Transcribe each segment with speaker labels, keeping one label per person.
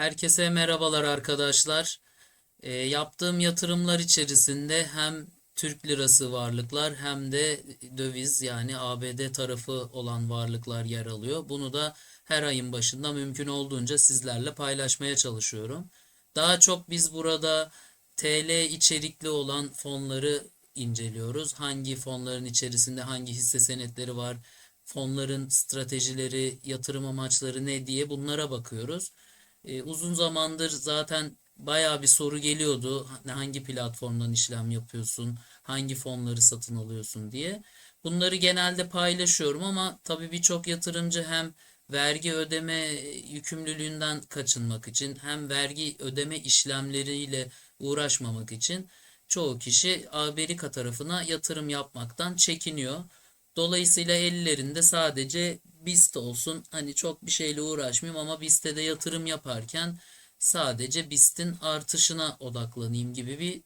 Speaker 1: Herkese merhabalar arkadaşlar. Ee, yaptığım yatırımlar içerisinde hem Türk lirası varlıklar hem de döviz yani ABD tarafı olan varlıklar yer alıyor. Bunu da her ayın başında mümkün olduğunca sizlerle paylaşmaya çalışıyorum. Daha çok biz burada TL içerikli olan fonları inceliyoruz. Hangi fonların içerisinde hangi hisse senetleri var, fonların stratejileri, yatırım amaçları ne diye bunlara bakıyoruz. E, uzun zamandır zaten bayağı bir soru geliyordu. Hangi platformdan işlem yapıyorsun, hangi fonları satın alıyorsun diye. Bunları genelde paylaşıyorum ama tabii birçok yatırımcı hem vergi ödeme yükümlülüğünden kaçınmak için hem vergi ödeme işlemleriyle uğraşmamak için çoğu kişi Amerika tarafına yatırım yapmaktan çekiniyor. Dolayısıyla ellerinde sadece BIST olsun. Hani çok bir şeyle uğraşmayayım ama BIST'e de yatırım yaparken sadece BIST'in artışına odaklanayım gibi bir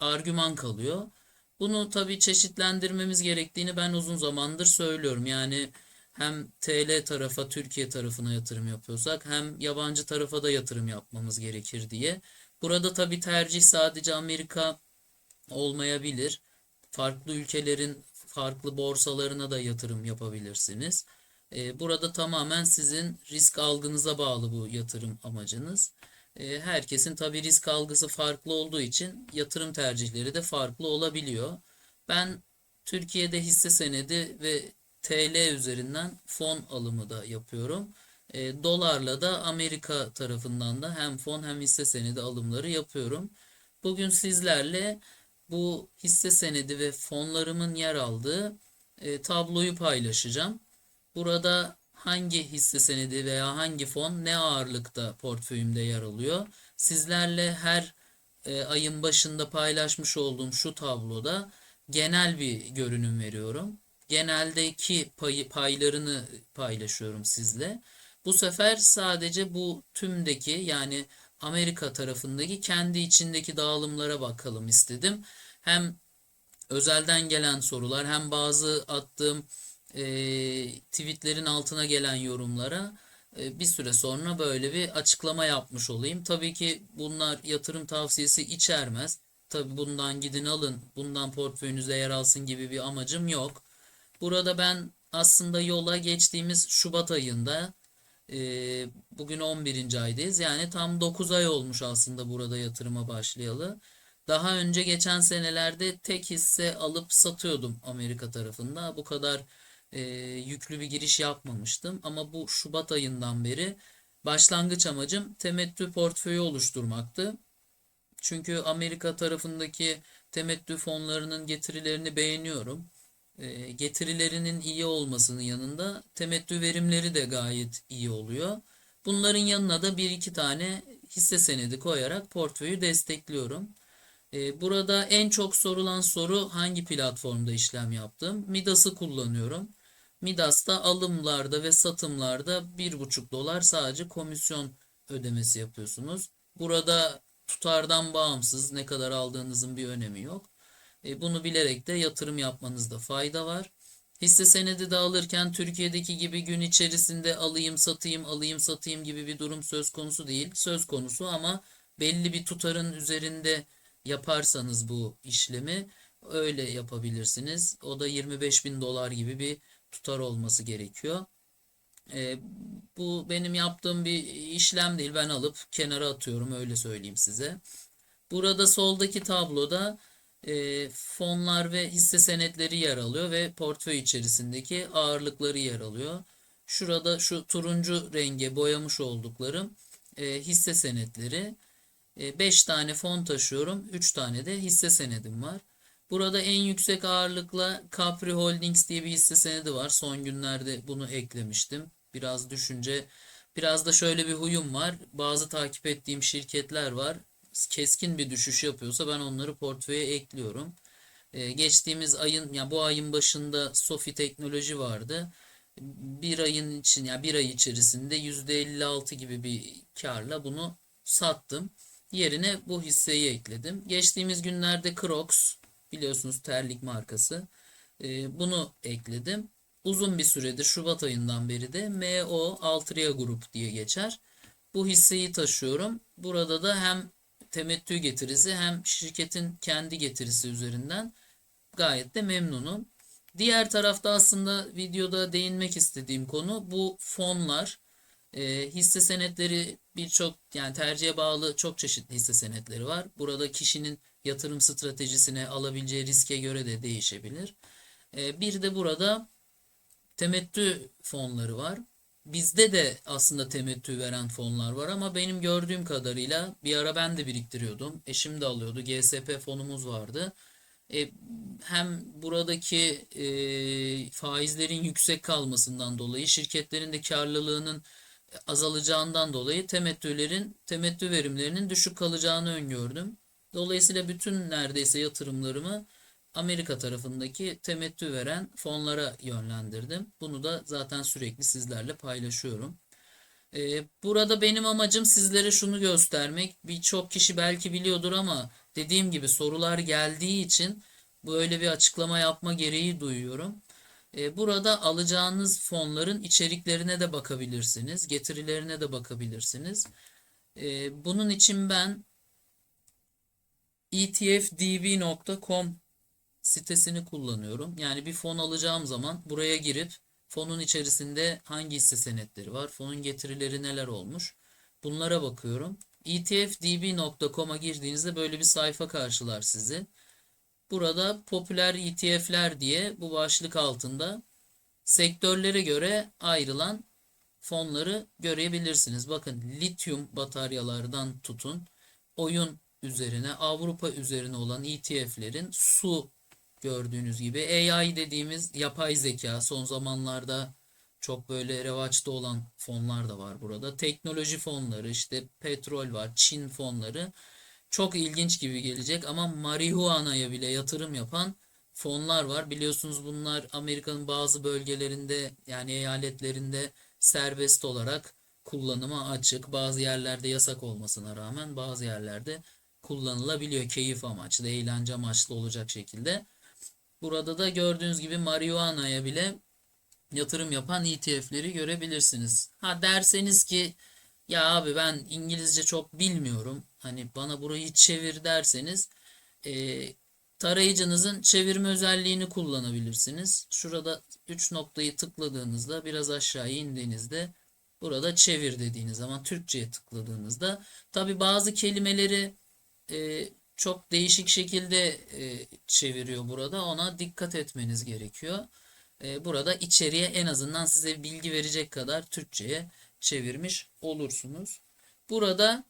Speaker 1: argüman kalıyor. Bunu tabii çeşitlendirmemiz gerektiğini ben uzun zamandır söylüyorum. Yani hem TL tarafa, Türkiye tarafına yatırım yapıyorsak hem yabancı tarafa da yatırım yapmamız gerekir diye. Burada tabii tercih sadece Amerika olmayabilir. Farklı ülkelerin farklı borsalarına da yatırım yapabilirsiniz. Ee, Burada tamamen sizin risk algınıza bağlı bu yatırım amacınız. Ee, Herkesin tabii risk algısı farklı olduğu için yatırım tercihleri de farklı olabiliyor. Ben Türkiye'de hisse senedi ve TL üzerinden fon alımı da yapıyorum. Ee, Dolarla da Amerika tarafından da hem fon hem hisse senedi alımları yapıyorum. Bugün sizlerle bu hisse senedi ve fonlarımın yer aldığı e, tabloyu paylaşacağım. Burada hangi hisse senedi veya hangi fon ne ağırlıkta portföyümde yer alıyor? Sizlerle her e, ayın başında paylaşmış olduğum şu tabloda genel bir görünüm veriyorum. Geneldeki payı, paylarını paylaşıyorum sizle. Bu sefer sadece bu tümdeki yani Amerika tarafındaki kendi içindeki dağılımlara bakalım istedim. Hem özelden gelen sorular hem bazı attığım e, tweetlerin altına gelen yorumlara e, bir süre sonra böyle bir açıklama yapmış olayım. Tabii ki bunlar yatırım tavsiyesi içermez. Tabii bundan gidin alın, bundan portföyünüzde yer alsın gibi bir amacım yok. Burada ben aslında yola geçtiğimiz Şubat ayında e, bugün 11. aydayız. Yani tam 9 ay olmuş aslında burada yatırıma başlayalı. Daha önce geçen senelerde tek hisse alıp satıyordum Amerika tarafında. Bu kadar e, yüklü bir giriş yapmamıştım. Ama bu Şubat ayından beri başlangıç amacım temettü portföyü oluşturmaktı. Çünkü Amerika tarafındaki temettü fonlarının getirilerini beğeniyorum. E, getirilerinin iyi olmasının yanında temettü verimleri de gayet iyi oluyor. Bunların yanına da bir iki tane hisse senedi koyarak portföyü destekliyorum. E, burada en çok sorulan soru hangi platformda işlem yaptım? Midas'ı kullanıyorum. Midas'ta alımlarda ve satımlarda 1,5 dolar sadece komisyon ödemesi yapıyorsunuz. Burada tutardan bağımsız ne kadar aldığınızın bir önemi yok. E, bunu bilerek de yatırım yapmanızda fayda var. Hisse senedi de alırken Türkiye'deki gibi gün içerisinde alayım satayım alayım satayım gibi bir durum söz konusu değil. Söz konusu ama belli bir tutarın üzerinde yaparsanız bu işlemi öyle yapabilirsiniz. O da 25 bin dolar gibi bir tutar olması gerekiyor. E, bu benim yaptığım bir işlem değil. Ben alıp kenara atıyorum öyle söyleyeyim size. Burada soldaki tabloda e, fonlar ve hisse senetleri yer alıyor ve portföy içerisindeki ağırlıkları yer alıyor. Şurada şu turuncu renge boyamış olduklarım e, hisse senetleri. 5 e, tane fon taşıyorum. 3 tane de hisse senedim var. Burada en yüksek ağırlıkla Capri Holdings diye bir hisse senedi var. Son günlerde bunu eklemiştim. Biraz düşünce, biraz da şöyle bir huyum var. Bazı takip ettiğim şirketler var. Keskin bir düşüş yapıyorsa ben onları portföye ekliyorum. Ee, geçtiğimiz ayın, ya yani bu ayın başında Sofi Teknoloji vardı. Bir ayın için, ya yani bir ay içerisinde %56 gibi bir karla bunu sattım. Yerine bu hisseyi ekledim. Geçtiğimiz günlerde Crocs biliyorsunuz terlik markası. E, bunu ekledim. Uzun bir süredir Şubat ayından beri de MO Altria Grup diye geçer. bu hisseyi taşıyorum. Burada da hem temettü getirisi hem şirketin kendi getirisi üzerinden gayet de memnunum. Diğer tarafta aslında videoda değinmek istediğim konu bu fonlar. E, hisse senetleri birçok yani tercihe bağlı çok çeşitli hisse senetleri var. Burada kişinin yatırım stratejisine alabileceği riske göre de değişebilir. E, bir de burada temettü fonları var. Bizde de aslında temettü veren fonlar var ama benim gördüğüm kadarıyla bir ara ben de biriktiriyordum. Eşim de alıyordu. GSP fonumuz vardı. E, hem buradaki e, faizlerin yüksek kalmasından dolayı şirketlerin de karlılığının azalacağından dolayı temettülerin temettü verimlerinin düşük kalacağını öngördüm. Dolayısıyla bütün neredeyse yatırımlarımı Amerika tarafındaki temettü veren fonlara yönlendirdim. Bunu da zaten sürekli sizlerle paylaşıyorum. Ee, burada benim amacım sizlere şunu göstermek. Birçok kişi belki biliyordur ama dediğim gibi sorular geldiği için böyle bir açıklama yapma gereği duyuyorum. Ee, burada alacağınız fonların içeriklerine de bakabilirsiniz, getirilerine de bakabilirsiniz. Ee, bunun için ben etfdb.com sitesini kullanıyorum. Yani bir fon alacağım zaman buraya girip fonun içerisinde hangi hisse senetleri var, fonun getirileri neler olmuş bunlara bakıyorum. Etfdb.com'a girdiğinizde böyle bir sayfa karşılar sizi. Burada popüler ETF'ler diye bu başlık altında sektörlere göre ayrılan fonları görebilirsiniz. Bakın lityum bataryalardan tutun oyun üzerine Avrupa üzerine olan ETF'lerin su gördüğünüz gibi AI dediğimiz yapay zeka son zamanlarda çok böyle revaçta olan fonlar da var burada. Teknoloji fonları işte petrol var, Çin fonları çok ilginç gibi gelecek ama marihuana'ya bile yatırım yapan fonlar var. Biliyorsunuz bunlar Amerika'nın bazı bölgelerinde yani eyaletlerinde serbest olarak kullanıma açık. Bazı yerlerde yasak olmasına rağmen bazı yerlerde kullanılabiliyor. Keyif amaçlı, eğlence amaçlı olacak şekilde. Burada da gördüğünüz gibi marihuana'ya bile yatırım yapan ETF'leri görebilirsiniz. Ha derseniz ki ya abi ben İngilizce çok bilmiyorum. Hani bana burayı çevir derseniz e, tarayıcınızın çevirme özelliğini kullanabilirsiniz. Şurada 3 noktayı tıkladığınızda biraz aşağıya indiğinizde burada çevir dediğiniz zaman Türkçe'ye tıkladığınızda tabi bazı kelimeleri e, çok değişik şekilde e, çeviriyor burada. Ona dikkat etmeniz gerekiyor. E, burada içeriye en azından size bilgi verecek kadar Türkçe'ye çevirmiş olursunuz. Burada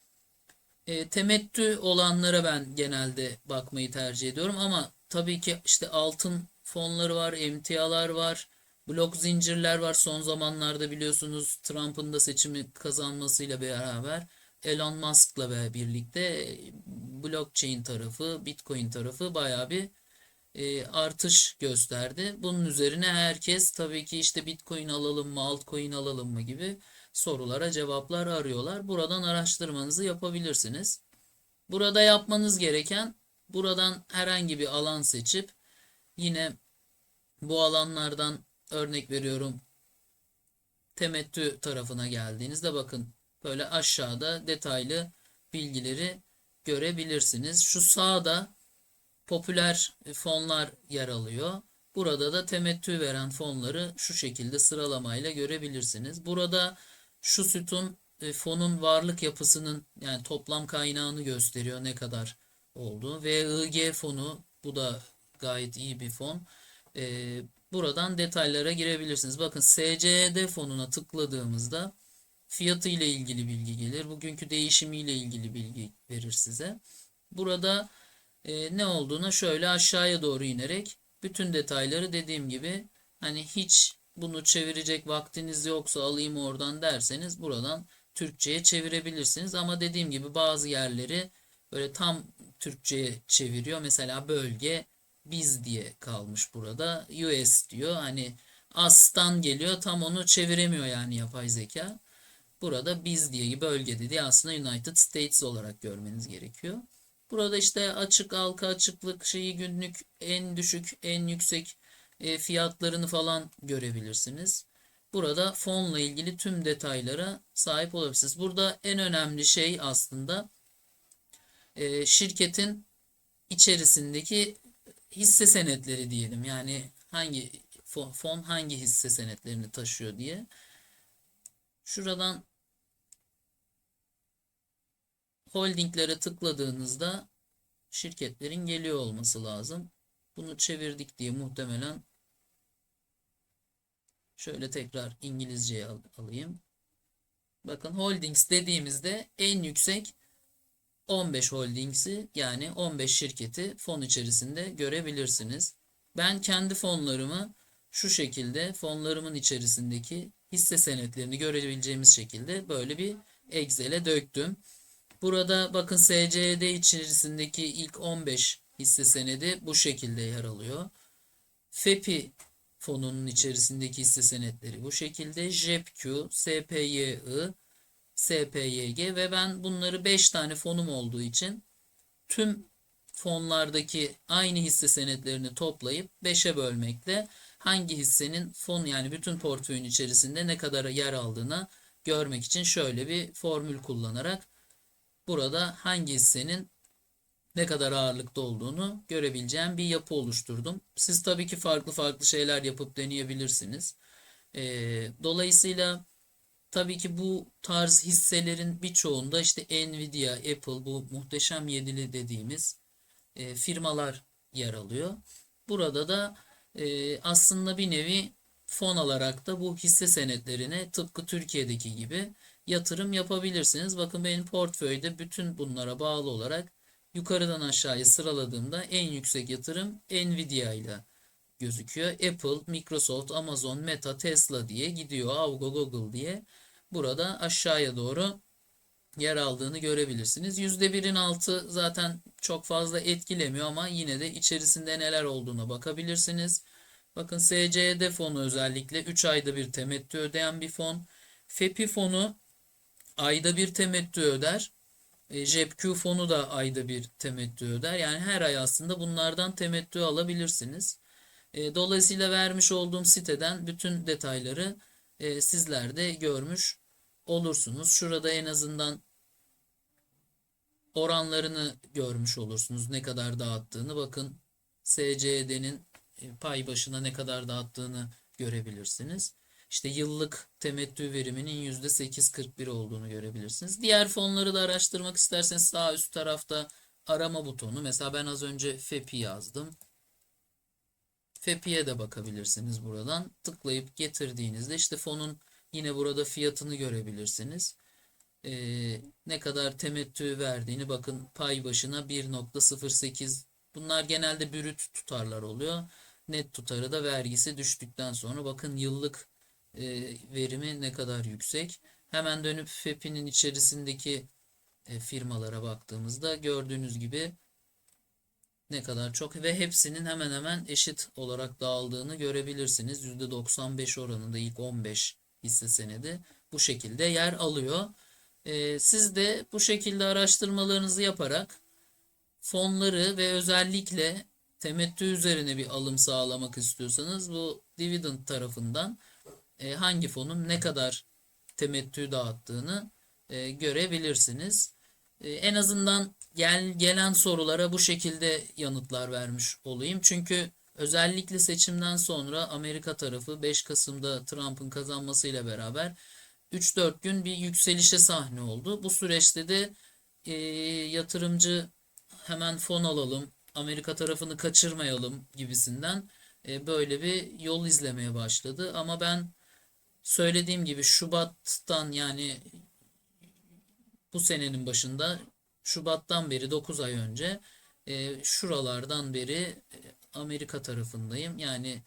Speaker 1: e, temettü olanlara ben genelde bakmayı tercih ediyorum ama tabii ki işte altın fonları var, emtialar var, blok zincirler var. Son zamanlarda biliyorsunuz Trump'ın da seçimi kazanmasıyla beraber Elon Musk'la birlikte blockchain tarafı, Bitcoin tarafı bayağı bir e, artış gösterdi. Bunun üzerine herkes tabii ki işte Bitcoin alalım mı, altcoin alalım mı gibi sorulara cevaplar arıyorlar. Buradan araştırmanızı yapabilirsiniz. Burada yapmanız gereken buradan herhangi bir alan seçip yine bu alanlardan örnek veriyorum temettü tarafına geldiğinizde bakın böyle aşağıda detaylı bilgileri görebilirsiniz. Şu sağda popüler fonlar yer alıyor. Burada da temettü veren fonları şu şekilde sıralamayla görebilirsiniz. Burada şu sütun e, fonun varlık yapısının yani toplam kaynağını gösteriyor ne kadar olduğu. VIG fonu bu da gayet iyi bir fon. E, buradan detaylara girebilirsiniz. Bakın SCD fonuna tıkladığımızda fiyatı ile ilgili bilgi gelir. Bugünkü değişimi ile ilgili bilgi verir size. Burada e, ne olduğuna şöyle aşağıya doğru inerek bütün detayları dediğim gibi hani hiç bunu çevirecek vaktiniz yoksa alayım oradan derseniz buradan Türkçe'ye çevirebilirsiniz. Ama dediğim gibi bazı yerleri böyle tam Türkçe'ye çeviriyor. Mesela bölge biz diye kalmış burada. US diyor. Hani astan geliyor tam onu çeviremiyor yani yapay zeka. Burada biz diye bölge dediği aslında United States olarak görmeniz gerekiyor. Burada işte açık halka açıklık şeyi günlük en düşük en yüksek e, fiyatlarını falan görebilirsiniz. burada fonla ilgili tüm detaylara sahip olabilirsiniz. Burada en önemli şey aslında e, şirketin içerisindeki hisse senetleri diyelim. Yani hangi fon hangi hisse senetlerini taşıyor diye. Şuradan holdinglere tıkladığınızda şirketlerin geliyor olması lazım. Bunu çevirdik diye muhtemelen şöyle tekrar İngilizceye al- alayım. Bakın holdings dediğimizde en yüksek 15 holdings'i yani 15 şirketi fon içerisinde görebilirsiniz. Ben kendi fonlarımı şu şekilde fonlarımın içerisindeki hisse senetlerini görebileceğimiz şekilde böyle bir Excel'e döktüm. Burada bakın SCD içerisindeki ilk 15 hisse senedi bu şekilde yer alıyor. FEPI fonunun içerisindeki hisse senetleri bu şekilde. JEPQ, SPYI, SPYG ve ben bunları 5 tane fonum olduğu için tüm fonlardaki aynı hisse senetlerini toplayıp 5'e bölmekle hangi hissenin fon yani bütün portföyün içerisinde ne kadar yer aldığına görmek için şöyle bir formül kullanarak burada hangi hissenin ne kadar ağırlıkta olduğunu görebileceğim bir yapı oluşturdum. Siz tabii ki farklı farklı şeyler yapıp deneyebilirsiniz. Ee, dolayısıyla tabii ki bu tarz hisselerin birçoğunda işte Nvidia, Apple bu muhteşem yedili dediğimiz e, firmalar yer alıyor. Burada da e, aslında bir nevi fon alarak da bu hisse senetlerine tıpkı Türkiye'deki gibi yatırım yapabilirsiniz. Bakın benim portföyde bütün bunlara bağlı olarak yukarıdan aşağıya sıraladığımda en yüksek yatırım Nvidia ile gözüküyor. Apple, Microsoft, Amazon, Meta, Tesla diye gidiyor. Avgo, Google diye. Burada aşağıya doğru yer aldığını görebilirsiniz. %1'in altı zaten çok fazla etkilemiyor ama yine de içerisinde neler olduğuna bakabilirsiniz. Bakın SCD fonu özellikle 3 ayda bir temettü ödeyen bir fon. FEPI fonu ayda bir temettü öder. E, JEPQ fonu da ayda bir temettü öder. Yani her ay aslında bunlardan temettü alabilirsiniz. E, dolayısıyla vermiş olduğum siteden bütün detayları e, sizler de görmüş olursunuz. Şurada en azından oranlarını görmüş olursunuz. Ne kadar dağıttığını. Bakın SCD'nin e, pay başına ne kadar dağıttığını görebilirsiniz. İşte yıllık temettü veriminin %8.41 olduğunu görebilirsiniz. Diğer fonları da araştırmak isterseniz sağ üst tarafta arama butonu. Mesela ben az önce FEPI yazdım. FEPI'ye de bakabilirsiniz buradan. Tıklayıp getirdiğinizde işte fonun yine burada fiyatını görebilirsiniz. Ee, ne kadar temettü verdiğini bakın pay başına 1.08 bunlar genelde brüt tutarlar oluyor. Net tutarı da vergisi düştükten sonra bakın yıllık e, verimi ne kadar yüksek. Hemen dönüp FEP'inin içerisindeki e, firmalara baktığımızda gördüğünüz gibi ne kadar çok ve hepsinin hemen hemen eşit olarak dağıldığını görebilirsiniz. %95 oranında ilk 15 hisse senedi bu şekilde yer alıyor. E, siz de bu şekilde araştırmalarınızı yaparak fonları ve özellikle temettü üzerine bir alım sağlamak istiyorsanız bu dividend tarafından e, hangi fonun ne kadar temettü dağıttığını e, görebilirsiniz. E, en azından gel, gelen sorulara bu şekilde yanıtlar vermiş olayım. Çünkü özellikle seçimden sonra Amerika tarafı 5 Kasım'da Trump'ın kazanmasıyla beraber 3-4 gün bir yükselişe sahne oldu. Bu süreçte de e, yatırımcı hemen fon alalım, Amerika tarafını kaçırmayalım gibisinden e, böyle bir yol izlemeye başladı. Ama ben söylediğim gibi Şubat'tan yani bu senenin başında Şubat'tan beri 9 ay önce e, şuralardan beri e, Amerika tarafındayım. Yani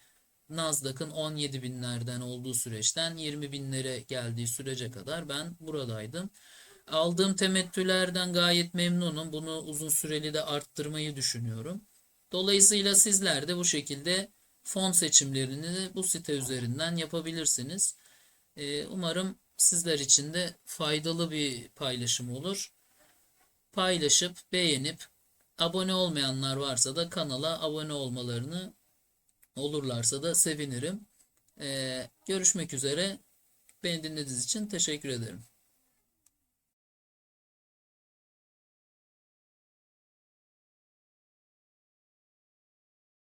Speaker 1: Nasdaq'ın 17 binlerden olduğu süreçten 20 binlere geldiği sürece kadar ben buradaydım. Aldığım temettülerden gayet memnunum. Bunu uzun süreli de arttırmayı düşünüyorum. Dolayısıyla sizler de bu şekilde fon seçimlerini bu site üzerinden yapabilirsiniz. Ee, umarım sizler için de faydalı bir paylaşım olur. Paylaşıp beğenip abone olmayanlar varsa da kanala abone olmalarını olurlarsa da sevinirim. Ee, görüşmek üzere. Beni dinlediğiniz için teşekkür ederim.